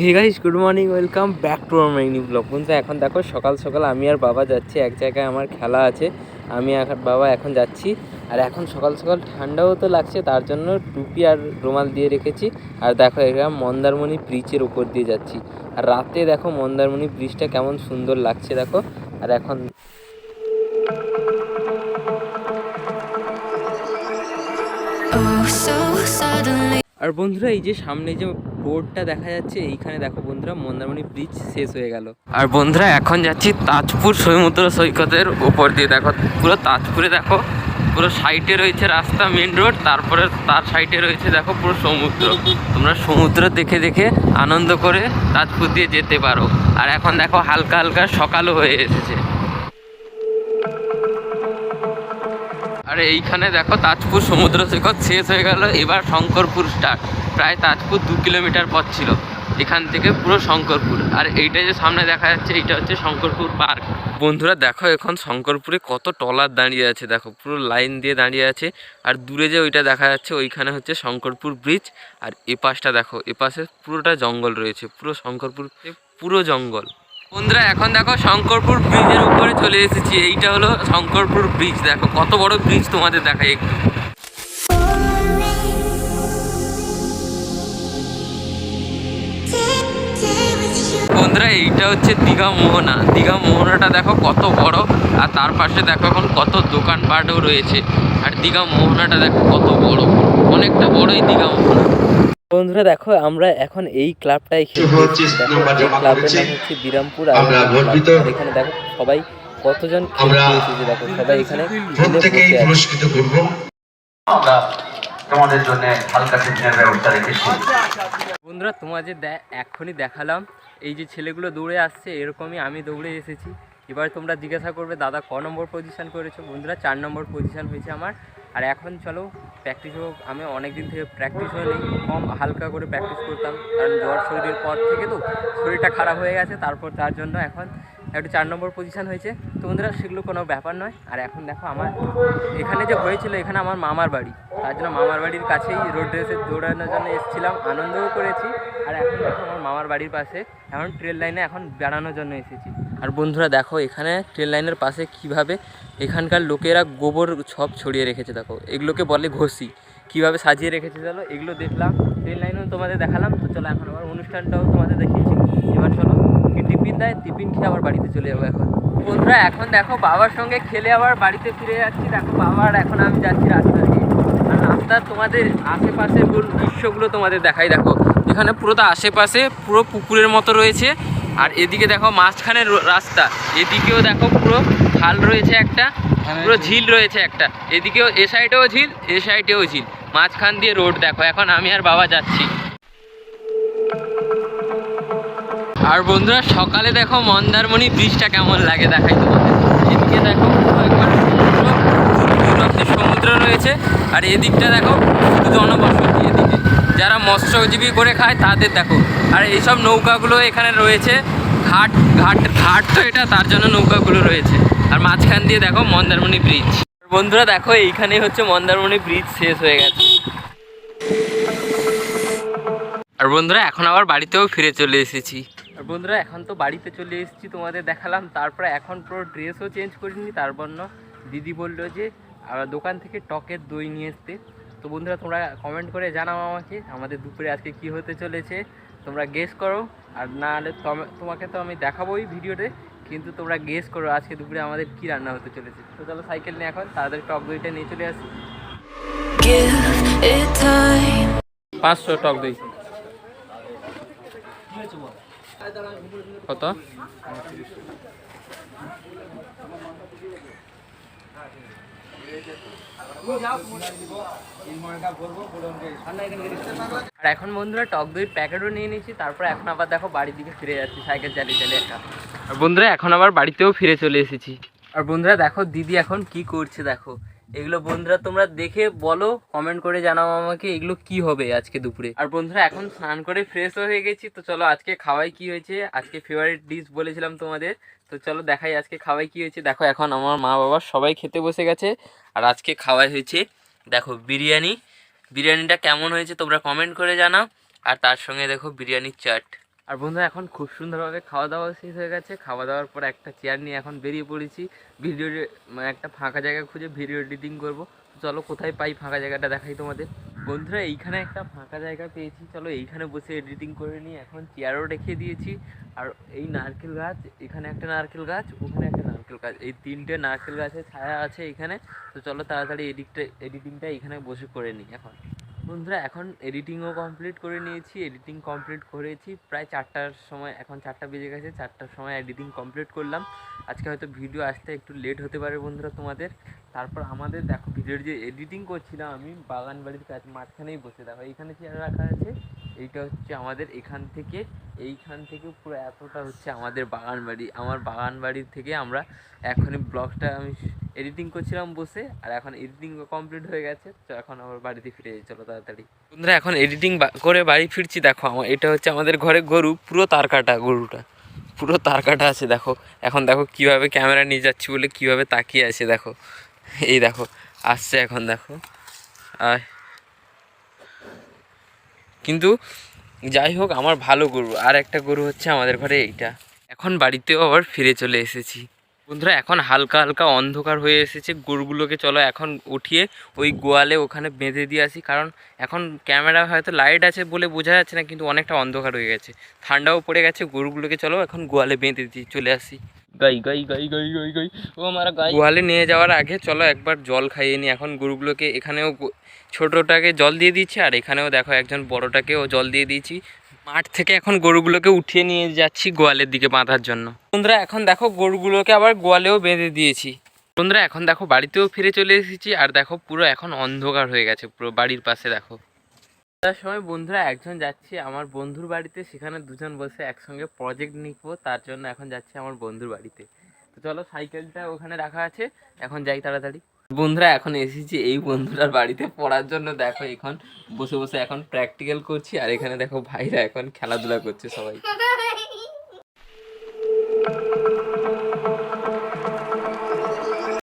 Hey guys good morning welcome back to আমার মেইনি blog বন্ধু এখন দেখো সকাল সকাল আমি আর বাবা যাচ্ছি এক জায়গায় আমার খেলা আছে। আমি আর বাবা এখন যাচ্ছি আর এখন সকাল সকাল ঠান্ডাও তো লাগছে তার জন্য টুপি আর রুমাল দিয়ে রেখেছি। আর দেখো এখানে মন্দারমণি ব্রিজের উপর দিয়ে যাচ্ছি। আর রাতে দেখো মন্দারমণি ব্রিজটা কেমন সুন্দর লাগছে দেখো। আর এখন Oh, so suddenly. আর বন্ধুরা, এই যে সামনে যে বোর্ডটা দেখা যাচ্ছে, এইখানে দেখো বন্ধুরা, মন্দারমণি ব্রিজ শেষ হয়ে গেল। আর বন্ধুরা, এখন যাচ্ছি তাজপুর সমুদ্র সৈকতের উপর দিয়ে। দেখো, পুরো তাজপুরে দেখো, পুরো সাইডে রয়েছে রাস্তা মেন রোড তারপরে তার সাইডে রয়েছে দেখো পুরো সমুদ্র। তোমরা সমুদ্র দেখে দেখে আনন্দ করে তাজপুর দিয়ে যেতে পারো। আর এখন দেখো, হালকা হালকা সকালও হয়ে এসেছে। আর এইখানে দেখো তাজপুর সমুদ্র সৈকত শেষ হয়ে গেল, এবার শঙ্করপুর স্টার্ট প্রায় তাজপুর দু কিলোমিটার পথ ছিল, এখান থেকে পুরো শঙ্করপুর। আর এইটা যে সামনে দেখা যাচ্ছে, এইটা হচ্ছে শঙ্করপুর পার্ক। বন্ধুরা দেখো এখন শঙ্করপুরে কত টলার দাঁড়িয়ে আছে, দেখো পুরো লাইন দিয়ে দাঁড়িয়ে আছে, আর দূরে যে ওইটা দেখা যাচ্ছে, ওইখানে হচ্ছে শঙ্করপুর ব্রিজ আর এপাশটা দেখো, এপাশে পুরোটা জঙ্গল রয়েছে, পুরো শঙ্করপুর, পুরো জঙ্গল। বন্ধুরা, এখন দেখো শঙ্করপুর ব্রিজের উপরে চলে এসেছি। এইটা হলো শঙ্করপুর ব্রিজ। দেখো, কত বড় ব্রিজ তোমাদের দেখাই একটু। বন্ধুরা, এইটা হচ্ছে দীঘা মোহনা। দীঘা মোহনাটা দেখো কত বড়, আর তার পাশে দেখো এখন কত দোকানপাটও রয়েছে। আর দীঘা মোহনাটা দেখো কত বড়। অনেকটা বড়ই দীঘা মোহনা। বন্ধুরা দেখো আমরা এখন এই ক্লাবটাই খেলছি। এই ক্লাবের নাম হচ্ছে বিরামপুর এখানে গর্বিত। ক্লাব- এখানে দেখো সবাই কতজন আমরা খেলতে এসেছে দেখো সবাই এখানে প্রত্যেকেই পুরস্কৃত করব। আমরা তোমাদের জন্য হালকা টিফিনের ব্যবস্থা রেখেছি। বন্ধুরা তোমাদের এক্ষুনি দেখালাম এই যে ছেলেগুলো দৌড়ে আসছে এরকমই আমি দৌড়ে এসেছি। এবার তোমরা জিজ্ঞাসা করবে দাদা ক নম্বর পজিশন করেছ? বন্ধুরা চার নম্বর পজিশন হয়েছে আমার। আর এখন চলো প্র্যাকটিস হোক। আমি অনেক দিন থেকে প্র্যাকটিস হয়নি, কম হালকা করে প্র্যাকটিস করতাম। কারণ জ্বর শরীরের পর থেকে তো শরীরটা খারাপ হয়ে গেছে, তারপর তার জন্য এখন একটু চার নম্বর পজিশান হয়েছে। তো বন্ধুরা, সেগুলো কোনো ব্যাপার নয়। আর এখন দেখো আমার, এখানে যে হয়েছিল, এখানে আমার মামার বাড়ি। তার জন্য মামার বাড়ির কাছেই রোড রেসে দৌড়ানোর জন্য এসেছিলাম, আনন্দও করেছি। আর এখন দেখো আমার মামার বাড়ির পাশে এখন ট্রেন লাইনে এখন বেড়ানোর জন্য এসেছি। আর বন্ধুরা দেখো, এখানে ট্রেন লাইনের পাশে কীভাবে এখানকার লোকেরা গোবর ছপ ছড়িয়ে রেখেছে, দেখো। এগুলোকে বলে ঘষি। কীভাবে সাজিয়ে রেখেছে চলো এগুলো দেখলাম ট্রেন লাইনেও তোমাদের দেখালাম। তো চলো এখন আবার অনুষ্ঠানটাও তোমাদের দেখিয়েছি। এবার চলো টিফিন দেয়, টিফিন খেয়ে আবার বাড়িতে চলে যাব এখন। বন্ধুরা, এখন দেখো, বাবার সঙ্গে খেলে আবার বাড়িতে ফিরে যাচ্ছি। দেখো বাবার এখন আমি যাচ্ছি রাস্তা দিয়ে। আর রাস্তার তোমাদের আশেপাশের দৃশ্যগুলো তোমাদের দেখাই, দেখো। এখানে পুরোটা আশেপাশে পুরো পুকুরের মতো রয়েছে। আর এদিকে দেখো মাঝখানের রাস্তা। এদিকেও দেখো পুরো খাল রয়েছে একটা পুরো ঝিল। রয়েছে একটা। এদিকেও এ সাইডেও ঝিল এ সাইডেও ঝিল। মাঝখান দিয়ে রোড দেখো এখন আমি আর বাবা যাচ্ছি। আর বন্ধুরা সকালে দেখো মন্দারমণি ব্রিজটা কেমন লাগে দেখাই তোমাদের। এদিকে দেখো একবার সমুদ্র রয়েছে। আর এদিকটা দেখো শুধু জনবসতি মৎস্যজীবী করে খায়, তাদের দেখো। আর এইসব নৌকাগুলো এখানে রয়েছে। ঘাট ঘাট ঘাট তো এটা, তার জন্য নৌকাগুলো রয়েছে। আর মাঝখান দিয়ে দেখো মন্দারমণি ব্রিজ। বন্ধুরা, দেখো এইখানেই হচ্ছে মন্দারমণি ব্রিজ শেষ হয়ে গেছে। আর বন্ধুরা, এখন আবার বাড়িতেও ফিরে চলে এসেছি। আর বন্ধুরা, এখন তো বাড়িতে চলে এসেছি তোমাদের দেখালাম। তারপরে এখন পুরো ড্রেসও চেঞ্জ করিনি তারপর দিদি বলল যে দোকান থেকে টকের দই নিয়ে আসতে তো বন্ধুরা, তোমরা কমেন্ট করে জানাও আমাকে, আমাদের দুপুরে আজকে কি হতে চলেছে। তোমরা গেস করো, আর না হলে তম- তোমাকে তো আমি দেখাবোই ভিডিওতে, কিন্তু তোমরা গেস করো আজকে দুপুরে আমাদের কি রান্না হতে চলেছে। তো চলো সাইকেল নিয়ে এখন তাদের টক দইটা নিয়ে চলে আসি. পাঁচশো টক দই। কত? আর এখন বন্ধুরা টক দই প্যাকেটও নিয়ে নিয়েছি তারপর এখন আবার দেখো বাড়ির দিকে ফিরে যাচ্ছি সাইকেল চালিয়ে চালিয়ে একা। আর বন্ধুরা এখন আবার বাড়িতেও ফিরে চলে এসেছি। আর বন্ধুরা দেখো দিদি এখন কি করছে দেখো। এগুলো বন্ধুরা তোমরা দেখে বলো কমেন্ট করে জানাও আমাকে এগুলো কি হবে আজকে দুপুরে। আর বন্ধুরা, এখন স্নান করে ফ্রেশ হয়ে গেছি, তো চলো আজকে খাওয়াই কি হয়েছে? আজকে ফেভারিট ডিশ বলেছিলাম তোমাদের, তো চলো দেখাই আজকে খাওয়াই কি হয়েছে। দেখো, এখন আমার মা বাবা সবাই খেতে বসে গেছে, আর আজকে খাওয়াই হয়েছে, দেখো, বিরিয়ানি। বিরিয়ানিটা কেমন হয়েছে তোমরা কমেন্ট করে জানাও, আর তার সঙ্গে দেখো বিরিয়ানির চাট। আর বন্ধুরা, এখন খুব সুন্দরভাবে খাওয়া দাওয়া শেষ হয়ে গেছে। খাওয়া দাওয়ার পর একটা চেয়ার নিয়ে এখন বেরিয়ে পড়েছি। ভিডিও মানে একটা ফাঁকা জায়গা খুঁজে ভিডিও এডিটিং করব। চলো, কোথায় পাই ফাঁকা জায়গাটা দেখাই তোমাদের। বন্ধুরা, এইখানে একটা ফাঁকা জায়গা পেয়েছি। চলো, এইখানে বসে এডিটিং করে নিই। এখন চেয়ারও রেখে দিয়েছি। আর এই নারকেল গাছ, এখানে একটা নারকেল গাছ, ওখানে একটা নারকেল গাছ। এই তিনটে নারকেল গাছের ছায়া আছে এখানে। তো চলো, তাড়াতাড়ি এডিটটা এডিটিংটা এখানে বসে করে নিই এখন। বন্ধুরা, এখন এডিটিংও কমপ্লিট করে নিয়েছি এডিটিং কমপ্লিট করেছি। প্রায় চারটার সময়, এখন চারটা বেজে গেছে, চারটার সময় এডিটিং কমপ্লিট করলাম। আজকে হয়তো ভিডিও আসতে একটু লেট হতে পারে বন্ধুরা তোমাদের। তারপর আমাদের দেখো ভিডিওর যে এডিটিং করছিলাম আমি, বাগান বাড়ির কাছে মাঝখানেই বসে। দেখো এইখানে চেয়ার রাখা আছে, এইটা হচ্ছে আমাদের এখান থেকে, এইখান থেকে পুরো এতটা হচ্ছে আমাদের বাগান বাড়ি। আমার বাগান বাড়ির থেকে আমরা এখনই ব্লগটা আমি এডিটিং করছিলাম বসে, আর এখন এডিটিং কমপ্লিট হয়ে গেছে। তো এখন আমার বাড়িতে ফিরে চলো তাড়াতাড়ি। বন্ধুরা, এখন এডিটিং করে বাড়ি ফিরছি, দেখো আমার এটা হচ্ছে আমাদের ঘরে গরু, পুরো তার কাটা গরুটা। পুরো তার কাটা আছে, দেখো। এখন দেখো কীভাবে ক্যামেরা নিয়ে যাচ্ছি বলে কীভাবে তাকিয়ে আছে, দেখো। এই দেখো, আসছে এখন দেখো। আর কিন্তু যাই হোক, আমার ভালো গরু। আর একটা গরু হচ্ছে আমাদের ঘরে এইটা। এখন বাড়িতেও আবার ফিরে চলে এসেছি। বন্ধুরা, এখন হালকা হালকা অন্ধকার হয়ে এসেছে। গরুগুলোকে চলো এখন উঠিয়ে ওই গোয়ালে ওখানে বেঁধে দিয়ে আসি। কারণ এখন ক্যামেরা হয়তো লাইট আছে বলে বোঝা যাচ্ছে না, কিন্তু অনেকটা অন্ধকার হয়ে গেছে। ঠান্ডাও পড়ে গেছে। গরুগুলোকে চলো এখন গোয়ালে বেঁধে দিয়ে চলে আসি। গাই গাই গাই গাই গাই গাই। ও আমার গাই। গোয়ালে নিয়ে যাওয়ার আগে চলো একবার জল খাইয়ে নিই এখন গরুগুলোকে এখানেও ছোটোটাকে জল দিয়ে দিচ্ছি, আর এখানেও দেখো একজন বড়টাকেও জল দিয়ে দিয়েছি। মাঠ থেকে এখন গরুগুলোকে উঠিয়ে নিয়ে যাচ্ছি গোয়ালের দিকে বাঁধার জন্য। বন্ধুরা, এখন দেখো গরুগুলোকে আবার গোয়ালেও বেঁধে দিয়েছি। বন্ধুরা, এখন দেখো বাড়িতেও ফিরে চলে এসেছি, আর দেখো পুরো এখন অন্ধকার হয়ে গেছে, পুরো বাড়ির পাশে দেখো। তার সময় বন্ধুরা একজন যাচ্ছি আমার বন্ধুর বাড়িতে, সেখানে দুজন বসে একসঙ্গে প্রজেক্ট নিবো, তার জন্য এখন যাচ্ছি আমার বন্ধুর বাড়িতে। তো চলো সাইকেলটা ওখানে রাখা আছে, এখন যাই তাড়াতাড়ি। বন্ধুরা, এখন এসেছি এই বন্ধুটার বাড়িতে পড়ার জন্য। দেখো, এখন বসে বসে এখন প্র্যাকটিক্যাল করছি, আর এখানে দেখো ভাইরা এখন খেলাধুলা করছে সবাই।